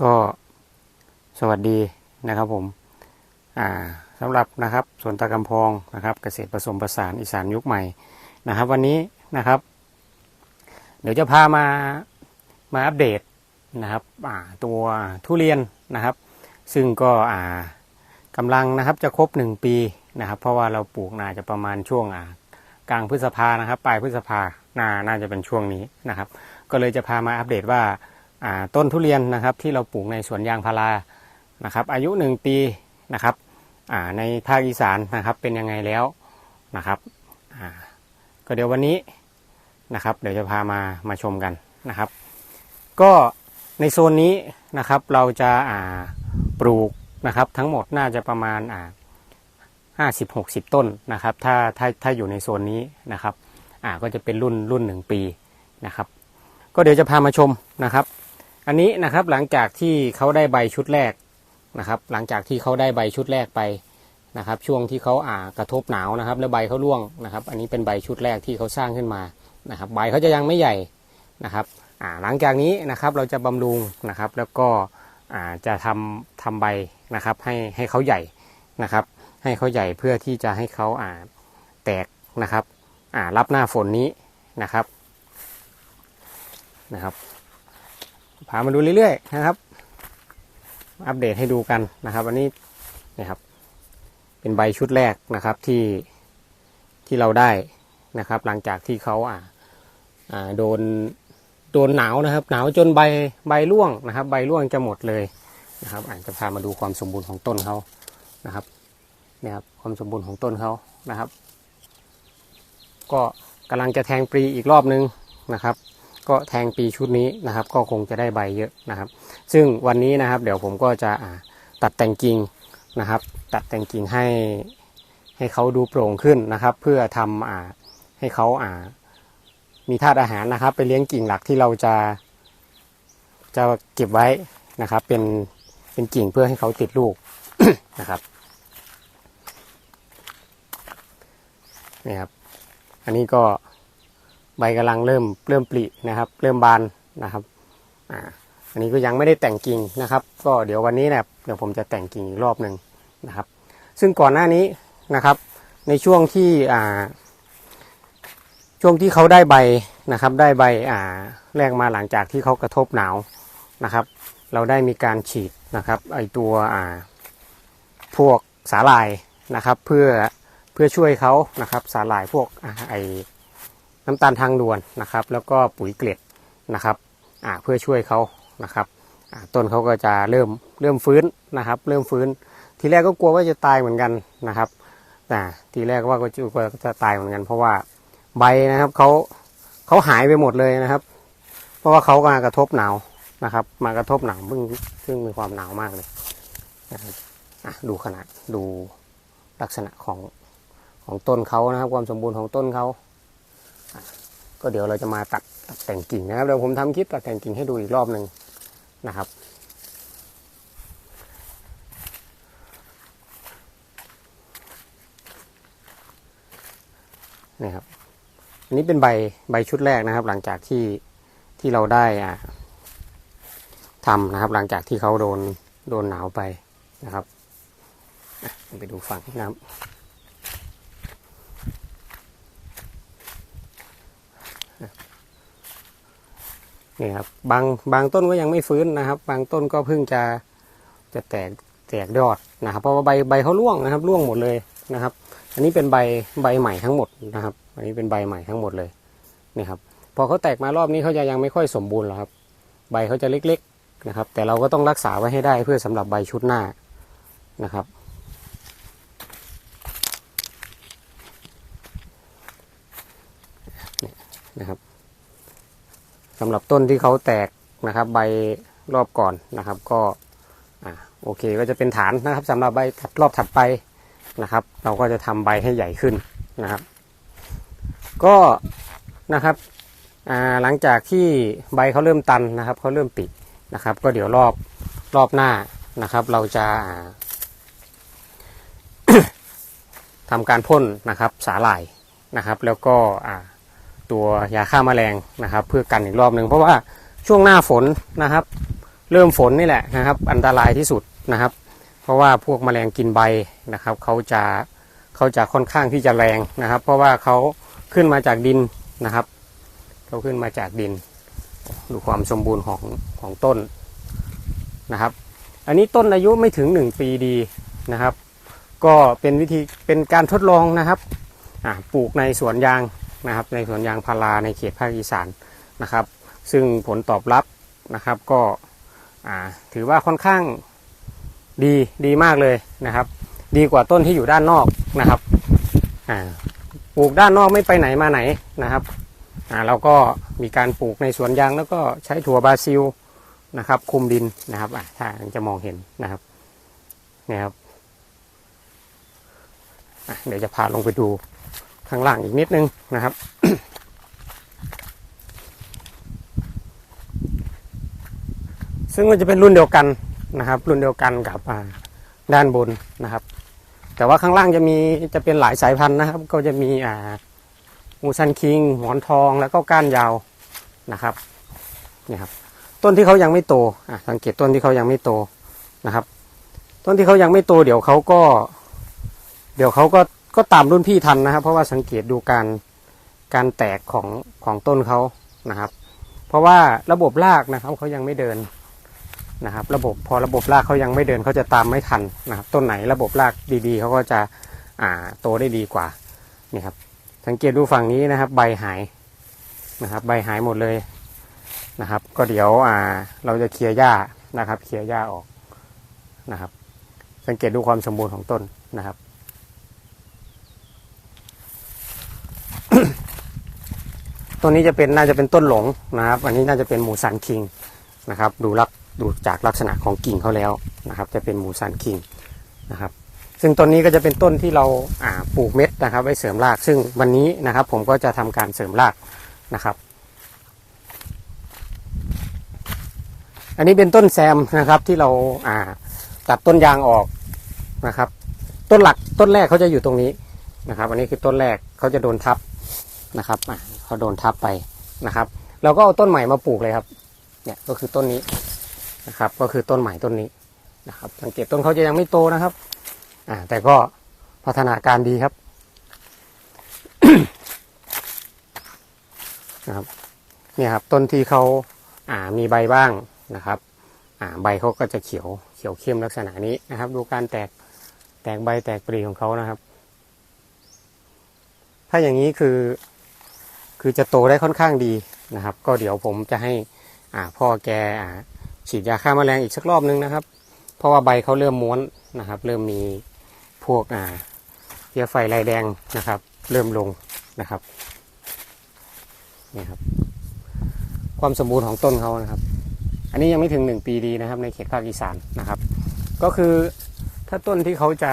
ก็สวัสดีนะครับผมอ่าสำหรับนะครับสวนตะกำพองนะครับ เกษตรผสมผสานอีสานยุคใหม่นะครับ วันนี้นะครับ เดี๋ยวจะพามามาอัปเดตนะครับอ่าตัวทุเรียนนะครับ ซึ่งก็อ่ากำลังนะครับจะครบหนึ่งปีนะครับ เพราะว่าเราปลูกน่าจะประมาณช่วงอ่ากลางพฤษภานะครับ ปลายพฤษภาน่าน่าจะเป็นช่วงนี้นะครับ ก็เลยจะพามาอัปเดตว่า ต้นทุเรียนนะครับที่เราปลูกในสวนยางพารานะครับ อายุหนึ่งปีนะครับในภาคอีสานนะครับเป็นยังไงแล้วนะครับก็เดี๋ยววันนี้นะครับ เดี๋ยวจะพามามาชมกันนะครับ ก็ในโซนนี้นะครับเราจะาปลูกนะครับทั้งหมดน่าจะประมาณห้าสิบหกสิบต้นนะครับ ถ้าถ้าถ้าอยู่ในโซนนี้นะครับ อ่าก็จะเป็นรุ่นรุ่นหนึ่งปีนะครับ ก็เดี๋ยวจะพามาชมนะครับ อันนี้นะครับหลังจากที่เขาได้ใบชุดแรกนะครับ หลังจากที่เขาได้ใบชุดแรกไปนะครับ ช่วงที่เขาอ่ากระทบหนาวนะครับ แล้วใบเขาร่วงนะครับ อันนี้เป็นใบชุดแรกที่เขาสร้างขึ้นมานะครับ ใบเขาจะยังไม่ใหญ่นะครับอ่าหลังจากนี้นะครับเราจะบำรุงนะครับ แล้วก็อ่าจะทำทำใบนะครับให้ให้เขาใหญ่นะครับ ให้เขาใหญ่เพื่อที่จะให้เขาอ่าแตกนะครับอ่ารับหน้าฝนนี้นะครับนะครับ พามาดูเรื่อยๆนะครับ อัปเดตให้ดูกันนะครับ อันนี้นะครับ เป็นใบชุดแรกนะครับที่ที่เราได้นะครับ หลังจากที่เขาอ่าอ่าโดนโดนหนาวนะครับ หนาวจนใบใบร่วงนะครับ ใบร่วงจะหมดเลยนะครับอาจจะพามาดูความสมบูรณ์ของต้นเขานะครับนี่ครับความสมบูรณ์ของต้นเขานะครับ ก็กำลังจะแทงปลีอีกรอบนึงนะครับ ก็แทงปีชุดนี้นะครับ ก็คงจะได้ใบเยอะนะครับ ซึ่งวันนี้นะครับ เดี๋ยวผมก็จะตัดแต่งกิ่งนะครับ ตัดแต่งกิ่งให้ให้เขาดูโปร่งขึ้นนะครับ เพื่อทำอ่าให้เขาอ่า มีธาตุอาหารนะครับ ไปเลี้ยงกิ่งหลักที่เราจะ จะเก็บไว้นะครับ เป็นเป็นกิ่งเพื่อให้เขาติดลูกนะครับนี่ครับ อันนี้ก็ ใบกำลังเริ่มเริ่มปลินะครับ เริ่มบานนะครับอ่าอันนี้ก็ยังไม่ได้แต่งกิ่งนะครับ ก็เดี๋ยววันนี้นี่ยเดี๋ยวผมจะแต่งกิ่งอีกรอบหนึ่งนะครับ ซึ่งก่อนหน้านี้นะครับ ในช่วงที่อ่าช่วงที่เขาได้ใบนะครับ ได้ใบอ่าแรกมาหลังจากที่เขากระทบหนาวนะครับ เราได้มีการฉีดนะครับไอตัวอ่าพวกสาหร่ายนะครับ เพื่อเพื่อช่วยเขานะครับสาหร่ายพวกอ่าไอ น้ำตาลทางด่วนนะครับ แล้วก็ปุ๋ยเกล็ดนะครับเพื่อช่วยเขานะครับต้นเขาก็จะเริ่มเริ่มฟื้นนะครับ เริ่มฟื้น ทีแรกก็กลัวว่าจะตายเหมือนกันนะครับอ่ทีแรกว่าก็จะกลัวจะตายเหมือนกัน เพราะว่าใบนะครับเขาเขาหายไปหมดเลยนะครับ เพราะว่าเขามากระทบหนาวนะครับ มากระทบหนาวซึ่งซึ่งมีความหนาวมากเลยดูขนาดดูลักษณะของของต้นเขานะครับ ความสมบูรณ์ของต้นเขา ก็เดี๋ยวเราจะมาตัดตัดแต่งกิ่งนะครับเดี๋ยวผมทำคลิปตัดแต่งกิ่งให้ดูอีกรอบหนึ่งนะครับนี่ครับอันนี้เป็นใบใบชุดแรกนะครับ หลังจากที่ที่เราได้อ่าทำนะครับ หลังจากที่เขาโดนโดนหนาวไปนะครับไปดูฝั่งนะครับ นี่ครับบางบางต้นก็ยังไม่ฟื้นนะครับ บางต้นก็เพิ่งจะจะแตกแตกยอดนะครับ เพราะว่าใบใบเขาร่วงนะครับร่วงหมดเลยนะครับ อันนี้เป็นใบใบใหม่ทั้งหมดนะครับ อันนี้เป็นใบใหม่ทั้งหมดเลยนี่ครับพอเขาแตกมารอบนี้เขาจะยังไม่ค่อยสมบูรณ์หรอกครับ ใบเขาจะเล็ก ๆนะครับ แต่เราก็ต้องรักษาไว้ให้ได้เพื่อสำหรับใบชุดหน้านะครับ นะครับสำหรับต้นที่เขาแตกนะครับ ใบรอบก่อนนะครับ ก็โอเคก็จะเป็นฐานนะครับสำหรับใบถัดรอบถัดไปนะครับ เราก็จะทำใบให้ใหญ่ขึ้นนะครับ ก็นะครับหลังจากที่ใบเขาเริ่มตันนะครับเขาเริ่มปิดนะครับ ก็เดี๋ยวรอบรอบหน้านะครับ เราจะทำการพ่นนะครับสาหร่ายนะครับ แล้วก็อ่า ตัวยาฆ่าแมลงนะครับ เพื่อกันอีกรอบหนึ่งเพราะว่าช่วงหน้าฝนนะครับ เริ่มฝนนี่แหละนะครับ อันตรายที่สุดนะครับ เพราะว่าพวกแมลงกินใบนะครับเขาจะเขาจะค่อนข้างที่จะแรงนะครับ เพราะว่าเขาขึ้นมาจากดินนะครับเขาขึ้นมาจากดิน ดูความสมบูรณ์ของของต้นนะครับ อันนี้ต้นอายุไม่ถึงหนึ่งปีดีนะครับ ก็เป็นวิธีเป็นการทดลองนะครับปลูกในสวนยาง นะครับในสวนยางพาราในเขตภาคอีสานนะครับ ซึ่งผลตอบรับนะครับก็ถือว่าค่อนข้างดีดีมากเลยนะครับ ดีกว่าต้นที่อยู่ด้านนอกนะครับปลูกด้านนอกไม่ไปไหนมาไหนนะครับเราก็มีการปลูกในสวนยางแล้วก็ใช้ถั่วบราซิลนะครับ คุมดินนะครับถ้าจะมองเห็นนะครับเนี่ยครับเดี๋ยวจะพาลงไปดู ข้างล่างอีกนิดนึงนะครับ ซึ่งมันจะเป็นรุ่นเดียวกันนะครับ รุ่นเดียวกันกับด้านบนนะครับ แต่ว่าข้างล่างจะมีจะเป็นหลายสายพันธุ์นะครับ ก็จะมีอ่ามูซันคิงหมอนทองแล้วก็ก้านยาวนะครับนี่ครับ ต้นที่เขายังไม่โตอะสังเกตต้นที่เขายังไม่โตนะครับ ต้นที่เขายังไม่โตเดี๋ยวเขาก็ เดี๋ยวเขาก็ ก็ตามรุ่นพี่ทันนะครับ เพราะว่าสังเกตดูการการแตกของของต้นเขานะครับ เพราะว่าระบบรากนะครับเขายังไม่เดินนะครับ ระบบพอระบบรากเขายังไม่เดินเขาจะตามไม่ทันนะครับ ต้นไหนระบบรากดีๆเขาก็จะอ่าโตได้ดีกว่านี่ครับ สังเกตดูฝั่งนี้นะครับ ใบหายนะครับ ใบหายหมดเลยนะครับ ก็เดี๋ยวอ่าเราจะเคลียร์หญ้านะครับ เคลียร์หญ้าออกนะครับ สังเกตดูความสมบูรณ์ของต้นนะครับ ต้นนี้จะเป็นน่าจะเป็นต้นหลงนะครับ อันนี้น่าจะเป็นหมูสันคิงนะครับ ดูลักดูจากลักษณะของกิ่งเขาแล้วนะครับ จะเป็นหมูสันคิงนะครับ ซึ่งต้นนี้ก็จะเป็นต้นที่เราปลูกเม็ดนะครับ ไว้เสริมราก ซึ่งวันนี้นะครับ ผมก็จะทำการเสริมรากนะครับ อันนี้เป็นต้นแซมนะครับที่เราอ่าตัดต้นยางออกนะครับ ต้นหลักต้นแรกเขาจะอยู่ตรงนี้นะครับ อันนี้คือต้นแรกเขาจะโดนทับนะครับอ่า เขาโดนทับไปนะครับ เราก็เอาต้นใหม่มาปลูกเลยครับ เนี่ยก็คือต้นนี้นะครับ ก็คือต้นใหม่ต้นนี้นะครับ สังเกตต้นเขาจะยังไม่โตนะครับ อ่า แต่ก็พัฒนาการดีครับนะครับ เนี่ยครับต้นที่เขาอ่ามีใบบ้างนะครับอ่าใบเขาก็จะเขียวเขียวเข้มลักษณะนี้นะครับ ดูการแตกแตกใบแตกปลีของเขานะครับ ถ้าอย่างนี้คือ คือจะโตได้ค่อนข้างดีนะครับ ก็เดี๋ยวผมจะให้อ่าพ่อแกอ่าฉีดยาฆ่าแมลงอีกสักรอบนึงนะครับ เพราะว่าใบเขาเริ่มม้วนนะครับ เริ่มมีพวกอ่าเพี้ยไฟลายแดงนะครับ เริ่มลงนะครับนี่ครับ ความสมบูรณ์ของต้นเขานะครับ อันนี้ยังไม่ถึงหนึ่งปีดีนะครับ ในเขตภาคอีสานนะครับ ก็คือถ้าต้นที่เขาจะ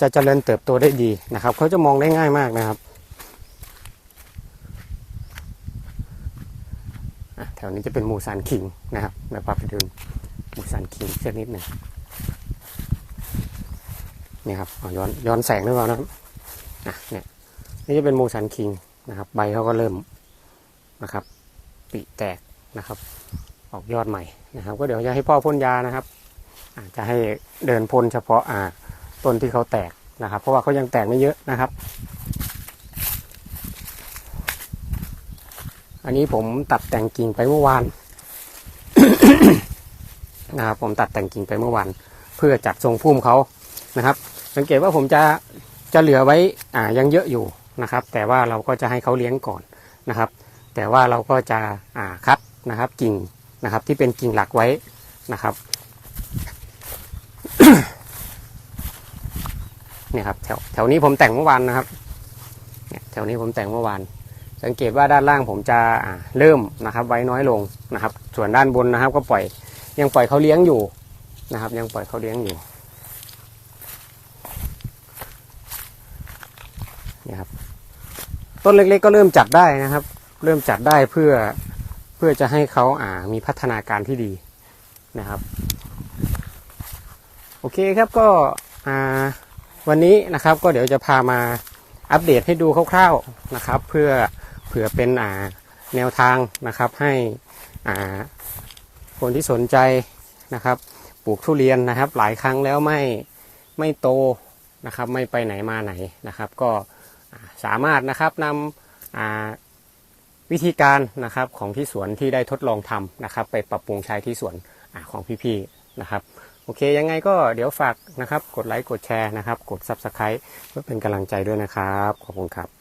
จะเจริญเติบโตได้ดีนะครับ เขาจะมองได้ง่ายมากนะครับอะ แถวนี้จะเป็นมูสันคิงนะครับเดี๋ยวพาไปดูมูสันคิงสักนิดหนึ่งนี่ครับออย้อนย้อนแสงด้วยก่อนนะครับอะเนี่ยนี่จะเป็นมูสันคิงนะครับ ใบเขาก็เริ่มนะครับปีแตกนะครับ ออกยอดใหม่นะครับ ก็เดี๋ยวจะให้พ่อพ่นยานะครับอาจจะให้เดินพ่นเฉพาะอ่าต้นที่เขาแตกนะครับ เพราะว่าเขายังแตกไม่เยอะนะครับ อันนี้ผมตัดแต่งกิ่งไปเมื่อวานนะครับผมตัดแต่งกิ่งไปเมื่อวานเพื่อจัดทรงพุ่มเขานะครับ สังเกตว่าผมจะจะเหลือไว้อ่ายังเยอะอยู่นะครับ แต่ว่าเราก็จะให้เขาเลี้ยงก่อนนะครับ แต่ว่าเราก็จะอ่าคัดนะครับกิ่งนะครับที่เป็นกิ่งหลักไว้นะครับเนี่ยครับแถวแถวนี้ผมแต่งเมื่อวานนะครับเนี่ยแถวนี้ผมแต่งเมื่อวาน สังเกตว่าด้านล่างผมจะเริ่มนะครับไว้น้อยลงนะครับ ส่วนด้านบนนะครับ ก็ปล่อยยังปล่อยเขาเลี้ยงอยู่นะครับ ยังปล่อยเขาเลี้ยงอยู่นี่ครับต้นเล็กๆก็เริ่มจัดได้นะครับ เริ่มจัดได้เพื่อเพื่อจะให้เขาอ่ามีพัฒนาการที่ดีนะครับ โอเคครับก็อ่าวันนี้นะครับก็เดี๋ยวจะพามาอัปเดตให้ดูคร่าวๆนะครับ เพื่อ เผื่อเป็นอ่าแนวทางนะครับให้อ่าคนที่สนใจนะครับ ปลูกทุเรียนนะครับ หลายครั้งแล้วไม่ไม่โตนะครับ ไม่ไปไหนมาไหนนะครับ ก็สามารถนะครับนำวิธีการนะครับของที่สวนที่ได้ทดลองทำนะครับ ไปปรับปรุงใช้ที่สวนอของพี่ๆนะครับโอเคยังไงก็เดี๋ยวฝากนะครับ กดไลค์กดแชร์นะครับ กด Subscribe เพื่อเป็นกำลังใจด้วยนะครับ ขอบคุณครับ